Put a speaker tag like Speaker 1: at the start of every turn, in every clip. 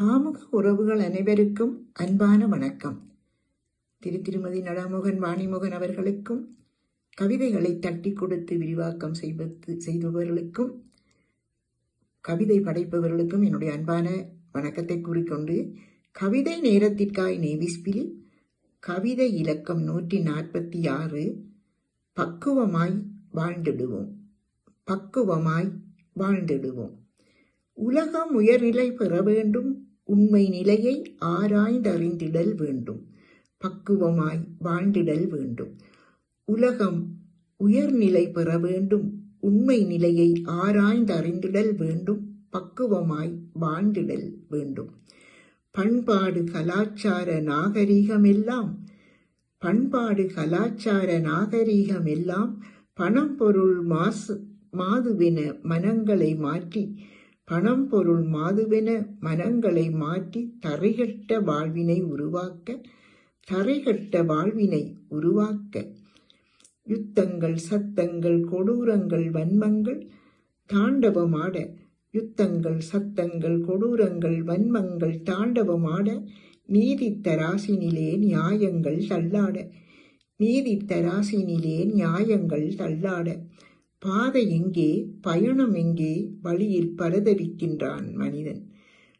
Speaker 1: பாமுக உறவுகள் அனைவருக்கும் அன்பான வணக்கம். திரு திருமதி நடாமோகன் வாணிமுகன் அவர்களுக்கும் கவிதைகளை தட்டி கொடுத்து விரிவாக்கம் செய்வது செய்பவர்களுக்கும் கவிதை படைப்பவர்களுக்கும் என்னுடைய அன்பான வணக்கத்தை கூறிக்கொண்டு கவிதை நேரத்திற்காய் நேவிஸ்பில் கவிதை இலக்கம் நூற்றி நாற்பத்தி ஆறு பக்குவமாய் வாழ்ந்திடுவோம். பக்குவமாய் வாழ்ந்திடுவோம். உலகம் உயர்நிலை பெற வேண்டும் உண்மை நிலையை ஆராய்ந்தறிந்திடல் வேண்டும். பக்குவமாய் வாழ்ந்திடல் வேண்டும். உலகம் உயர்நிலை பெற வேண்டும். உண்மை நிலையை ஆராய்ந்தறிந்திடல் வேண்டும். பக்குவமாய் வாழ்ந்திடல் வேண்டும். பண்பாடு கலாச்சார நாகரிகமெல்லாம் பண்பாடு கலாச்சார நாகரிகமெல்லாம் பணம் பொருள் மாசு மாதுவின மனங்களை மாற்றி பணம் பொருள் மாதுவென மனங்களை மாற்றி தரைகட்ட வாழ்வினை உருவாக்க தரைகட்ட வாழ்வினை உருவாக்க. யுத்தங்கள் சத்தங்கள் கொடூரங்கள் வன்மங்கள் தாண்டவமாட. யுத்தங்கள் சத்தங்கள் கொடூரங்கள் வன்மங்கள் தாண்டவமாட. நீதி தராசினிலே நியாயங்கள் தள்ளாட. நீதி தராசினிலே நியாயங்கள் தள்ளாட. பாதை எங்கே பயணம் எங்கே வழியில் பரதவிக்கின்றான் மனிதன்.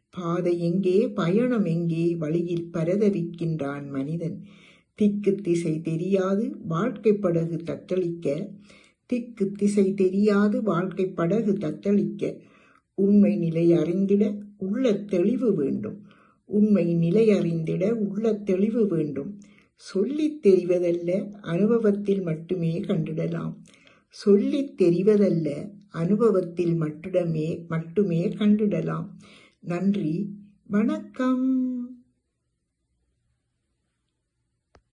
Speaker 1: பாதை எங்கே பயணம் எங்கே வழியில் பரதவிக்கின்றான் மனிதன். திக்கு திசை தெரியாது வாழ்க்கை படகு தத்தளிக்க. திக்கு திசை தெரியாது வாழ்க்கை படகு தத்தளிக்க. உண்மை நிலை அறிந்திட உள்ள தெளிவு வேண்டும். உண்மை நிலை அறிந்திட உள்ள தெளிவு வேண்டும். சொல்லித் தெரிவதல்ல அனுபவத்தில் மட்டுமே கண்டிடலாம். சொல்லித் தெரிவதல்ல அனுபவத்தில் மட்டுடமே மட்டுமே கண்டிடலாம். நன்றி. வணக்கம்.